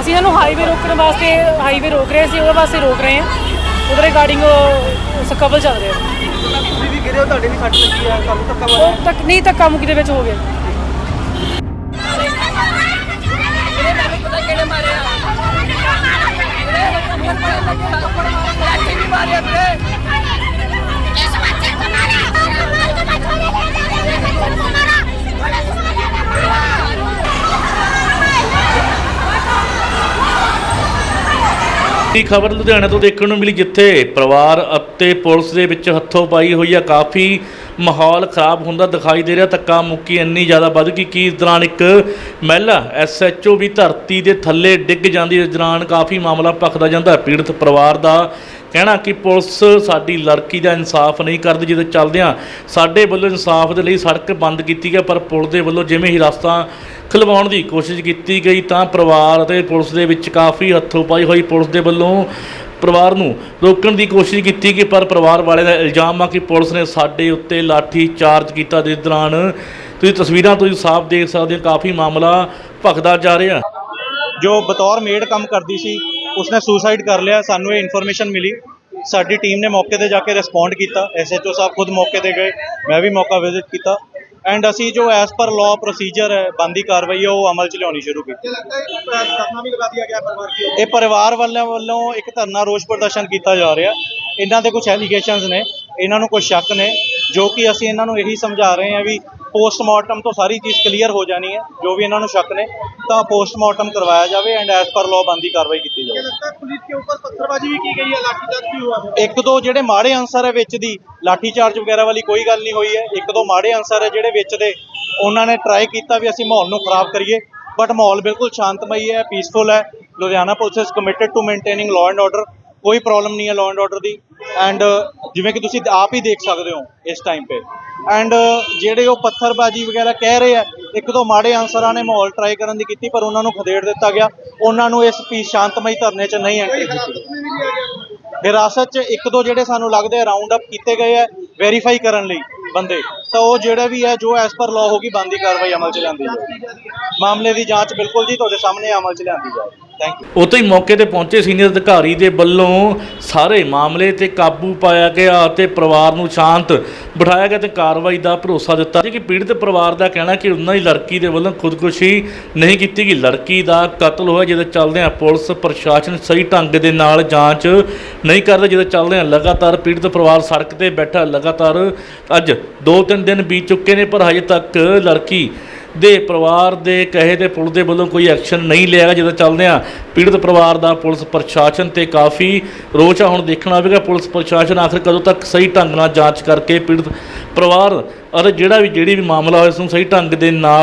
ਅਸੀਂ ਇਹਨਾਂ ਨੂੰ ਹਾਈਵੇ ਰੋਕਣ ਵਾਸਤੇ ਹਾਈਵੇ ਰੋਕ ਰਹੇ ਸੀ ਉਹਦੇ ਵਾਸਤੇ ਰੋਕ ਰਹੇ ਹਾਂ। ਉਹਦੇ ਰਿਗਾਰਡਿੰਗ ਸਕਬਲ ਚੱਲ ਰਿਹਾ। ਤੁਸੀਂ ਵੀ ਗਿਰੇ ਹੋ ਤੁਹਾਡੇ ਵੀ ਸੱਟ ਲੱਗੀ ਆ ਤੁਹਾਨੂੰ ਧੱਕਾ ਮਾਰਿਆ। ਉਹ ਤੱਕ ਨਹੀਂ ਤੱਕ ਕੰਮ ਕਿਤੇ ਵਿੱਚ ਹੋ ਗਿਆ। ਦੀ ਖਬਰ ਲੁਧਿਆਣਾ ਤੋਂ ਦੇਖਣ ਨੂੰ ਮਿਲੀ ਜਿੱਥੇ ਪਰਿਵਾਰ ਅਤੇ ਪੁਲਿਸ ਦੇ ਵਿੱਚ ਹੱਥੋਂ ਪਾਈ ਹੋਈ ਆ ਕਾਫੀ ਮਾਹੌਲ ਖਰਾਬ ਹੁੰਦਾ ਦਿਖਾਈ ਦੇ ਰਿਹਾ, ਧੱਕਾ ਮੁੱਕੀ ਇੰਨੀ ਜ਼ਿਆਦਾ ਵੱਧ ਗਈ। ਕਿ ਇਸ ਦੌਰਾਨ ਇੱਕ ਮਹਿਲਾ ਐਸਐਚਓ ਵੀ ਧਰਤੀ ਦੇ ਥੱਲੇ ਡਿੱਗ ਜਾਂਦੀ ਇਸ ਦੌਰਾਨ ਕਾਫੀ ਮਾਮਲਾ ਭਖਦਾ ਜਾਂਦਾ ਪੀੜਤ ਪਰਿਵਾਰ ਦਾ ਕਹਿਣਾ ਕਿ ਪੁਲਿਸ ਸਾਡੀ ਲੜਕੀ ਦਾ ਇਨਸਾਫ ਨਹੀਂ ਕਰਦੀ, ਜਿਹਦੇ ਚੱਲਦਿਆਂ ਸਾਡੇ ਵੱਲੋਂ ਇਨਸਾਫ ਦੇ ਲਈ ਸੜਕ ਬੰਦ ਕੀਤੀ ਗਈ, ਪਰ ਪੁਲਿਸ ਦੇ ਵੱਲੋਂ ਜਿਵੇਂ ਹੀ ਰਸਤਾ ਖਲਵਾਉਣ ਦੀ ਕੋਸ਼ਿਸ਼ ਕੀਤੀ ਗਈ, ਤਾਂ ਪਰਿਵਾਰ ਅਤੇ ਪੁਲਿਸ ਦੇ ਵਿੱਚ ਕਾਫੀ ਹੱਥੋਂ ਪਾਈ ਹੋਈ ਪੁਲਿਸ ਦੇ ਵੱਲੋਂ ਪਰਿਵਾਰ ਨੂੰ ਰੋਕਣ ਦੀ ਕੋਸ਼ਿਸ਼ ਕੀਤੀ ਕਿ ਪਰ ਪਰਿਵਾਰ ਵਾਲੇ ਦਾ ਇਲਜ਼ਾਮ ਆ ਕਿ ਪੁਲਿਸ ਨੇ ਸਾਡੇ ਉੱਤੇ ਲਾਠੀ ਚਾਰਜ ਕੀਤਾ ਜਿਸ ਦੌਰਾਨ। ਤੁਸੀਂ ਤਸਵੀਰਾਂ ਤੁਸੀਂ ਸਾਫ਼ ਦੇਖ ਸਕਦੇ ਹੋ, ਕਾਫੀ ਮਾਮਲਾ ਭਖਦਾ ਜਾ ਰਿਹਾ। ਜੋ ਬਤੌਰ ਮੇਡ ਕੰਮ ਕਰਦੀ ਸੀ, ਉਸਨੇ ਸੁਸਾਈਡ ਕਰ ਲਿਆ, ਸਾਨੂੰ ਇਹ ਇਨਫੋਰਮੇਸ਼ਨ ਮਿਲੀ। ਸਾਡੀ ਟੀਮ ਨੇ ਮੌਕੇ ਤੇ ਜਾ ਕੇ ਰਿਸਪੌਂਡ ਕੀਤਾ। ਐਸਐਚਓ ਸਾਹਿਬ ਖੁਦ ਮੌਕੇ ਤੇ ਗਏ, ਮੈਂ ਵੀ ਮੌਕਾ ਵਿਜ਼ਿਟ ਕੀਤਾ। ਐਂਡ ਅਸੀਂ ਜੋ ਐਸ ਪਰ ਲਾਅ ਪ੍ਰੋਸੀਜਰ ਹੈ ਬੰਦੀ ਕਾਰਵਾਈ ਹੈ, ਉਹ ਅਮਲ ਚ ਲਿਆਉਣੀ ਸ਼ੁਰੂ ਕੀਤੀ। ਇਹ ਪਰਿਵਾਰ ਵੱਲੋਂ ਵੱਲੋਂ ਇੱਕ ਧਰਨਾ ਰੋਸ ਪ੍ਰਦਰਸ਼ਨ ਕੀਤਾ ਜਾ ਰਿਹਾ। ਇਹਨਾਂ ਦੇ ਕੁਝ ਐਲੀਗੇਸ਼ਨਸ ਨੇ, ਇਹਨਾਂ ਨੂੰ ਕੁਝ ਸ਼ੱਕ ਨੇ, ਜੋ ਕਿ ਅਸੀਂ ਇਹਨਾਂ ਨੂੰ ਇਹੀ ਸਮਝਾ ਰਹੇ ਹਾਂ ਵੀ ਪੋਸਟਮਾਰਟਮ ਤੋਂ ਸਾਰੀ ਚੀਜ਼ ਕਲੀਅਰ ਹੋ ਜਾਣੀ ਹੈ ਜੋ ਵੀ ਇਹਨਾਂ ਨੂੰ ਸ਼ੱਕ ਨੇ ਤਾਂ ਪੋਸਟਮਾਰਟਮ ਕਰਵਾਇਆ ਜਾਵੇ ਐਂਡ ਐਸ ਪਰ ਲਾਅ ਬੰਦੀ ਕਾਰਵਾਈ ਕੀਤੀ ਜਾਵੇ पुलिस के ऊपर पत्थरबाजी भी की गई है लाठीचार्ज भी हुआ है ਇੱਕ ਦੋ ਜਿਹੜੇ ਮਾੜੇ ਅਨਸਰ ਹੈ ਵਿੱਚ ਦੀ ਲਾਠੀ ਚਾਰਜ ਵਗੈਰਾ ਵਾਲੀ ਕੋਈ ਗੱਲ ਨਹੀਂ ਹੋਈ ਹੈ ਇੱਕ ਦੋ ਮਾੜੇ ਅਨਸਰ ਹੈ ਜਿਹੜੇ ਵਿੱਚ ਦੇ ਉਹਨਾਂ ਨੇ ਟਰਾਈ ਕੀਤਾ ਵੀ ਅਸੀਂ ਮਾਹੌਲ ਨੂੰ ਖਰਾਬ ਕਰੀਏ ਬਟ ਮਾਹੌਲ ਬਿਲਕੁਲ ਸ਼ਾਂਤਮਈ ਹੈ ਪੀਸਫੁਲ ਹੈ Ludhiana police is committed to maintaining law and order ਕੋਈ ਪ੍ਰੋਬਲਮ ਨਹੀਂ ਹੈ ਲਾਅ ਐਂਡ ਆਰਡਰ ਦੀ ਐਂਡ ਜਿਵੇਂ ਕਿ ਤੁਸੀਂ ਆਪ ਹੀ ਦੇਖ ਸਕਦੇ ਹੋ ਇਸ ਟਾਈਮ 'ਤੇ ਐਂਡ uh, ਜਿਹੜੇ ਉਹ ਪੱਥਰਬਾਜੀ ਵਗੈਰਾ ਕਹਿ ਰਹੇ ਆ, ਇੱਕ ਦੋ ਮਾੜੇ ਆਂਸਰਾਂ ਨੇ ਮਾਹੌਲ ਟਰਾਈ ਕਰਨ ਦੀ ਕੀਤੀ, ਪਰ ਉਹਨਾਂ ਨੂੰ ਖਦੇੜ ਦਿੱਤਾ ਗਿਆ। ਉਹਨਾਂ ਨੂੰ ਇਸ ਪੀ ਸ਼ਾਂਤਮਈ ਧਰਨੇ 'ਚ ਨਹੀਂ ਐਂਟਰੀ ਦਿੱਤੀ। ਹਿਰਾਸਤ 'ਚ ਇੱਕ ਦੋ ਜਿਹੜੇ ਸਾਨੂੰ ਲੱਗਦੇ ਰਾਉਂਡ ਅਪ ਕੀਤੇ ਗਏ ਆ ਵੈਰੀਫਾਈ ਕਰਨ ਲਈ ਬੰਦੇ। ਤਾਂ ਉਹ ਜਿਹੜਾ ਵੀ ਹੈ, ਜੋ ਐਸ ਪਰ ਲਾਅ ਹੋਗੀ ਬੰਦੀ ਕਾਰਵਾਈ ਅਮਲ 'ਚ ਲਿਆਂਦੀ ਜਾਵੇ ਮਾਮਲੇ ਦੀ ਜਾਂਚ ਬਿਲਕੁਲ ਜੀ ਤੁਹਾਡੇ ਸਾਹਮਣੇ ਅਮਲ 'ਚ ਲਿਆਂਦੀ ਜਾਵੇ ਥੈਂਕ ਹੀ ਮੌਕੇ ਤੇ ਪਹੁੰਚੇ ਸੀਨੀਅਰ ਅਧਿਕਾਰੀ ਦੇ ਵੱਲੋਂ ਸਾਰੇ ਮਾਮਲੇ ਤੇ ਕਾਬੂ ਪਾਇਆ ਗਿਆ ਅਤੇ ਪਰਿਵਾਰ ਨੂੰ ਸ਼ਾਂਤ ਬਿਠਾਇਆ ਗਿਆ ਤੇ ਕਾਰਵਾਈ ਦਾ ਭਰੋਸਾ ਦਿੱਤਾ। ਕਿ ਪੀੜਤ ਪਰਿਵਾਰ ਦਾ ਕਹਿਣਾ ਕਿ ਉਹਨਾਂ ਦੀ ਲੜਕੀ ਦੇ ਵੱਲੋਂ ਖੁਦਕੁਸ਼ੀ ਨਹੀਂ ਕੀਤੀ ਗਈ, ਲੜਕੀ ਦਾ ਕਤਲ ਹੋਇਆ ਜਿਹਦੇ ਚੱਲਦੇ ਆ ਪੁਲਿਸ ਪ੍ਰਸ਼ਾਸਨ ਸਹੀ ਢੰਗ ਦੇ ਨਾਲ ਜਾਂਚ ਨਹੀਂ ਕਰਦਾ ਜਿਹਦੇ ਚੱਲਦੇ ਆ ਲਗਾਤਾਰ ਪੀੜਤ ਪਰਿਵਾਰ ਸੜਕ ਤੇ ਬੈਠਾ, ਲਗਾਤਾਰ ਅੱਜ 2-3 ਦਿਨ ਬੀਤ ਚੁੱਕੇ ਨੇ, ਪਰ ਹਜੇ ਤੱਕ ਲੜਕੀ ਦੇ ਪਰਿਵਾਰ ਦੇ, ਕਹੇ ਤੇ ਪੁਲਿਸ ਦੇ ਵੱਲੋਂ ਕੋਈ ਐਕਸ਼ਨ ਨਹੀਂ ਲਿਆ ਗਿਆ, ਜਦੋਂ ਚੱਲਦੇ ਆ। ਪੀੜਤ ਪਰਿਵਾਰ ਦਾ ਪੁਲਿਸ ਪ੍ਰਸ਼ਾਸਨ ਤੇ ਕਾਫੀ ਰੋਚ ਆ ਹੁਣ ਦੇਖਣਾ ਹੋਵੇਗਾ। ਪੁਲਿਸ ਪ੍ਰਸ਼ਾਸਨ ਆਖਰ ਕਦੋਂ ਤੱਕ ਸਹੀ ਢੰਗ ਨਾਲ ਜਾਂਚ ਕਰਕੇ ਪੀੜਤ ਪਰਿਵਾਰ ਅਤੇ ਜਿਹੜਾ ਵੀ, ਜਿਹੜੀ ਵੀ ਮਾਮਲਾ ਹੋਇਆ ਉਸ ਨੂੰ ਸਹੀ ਢੰਗ ਦੇ ਨਾਲ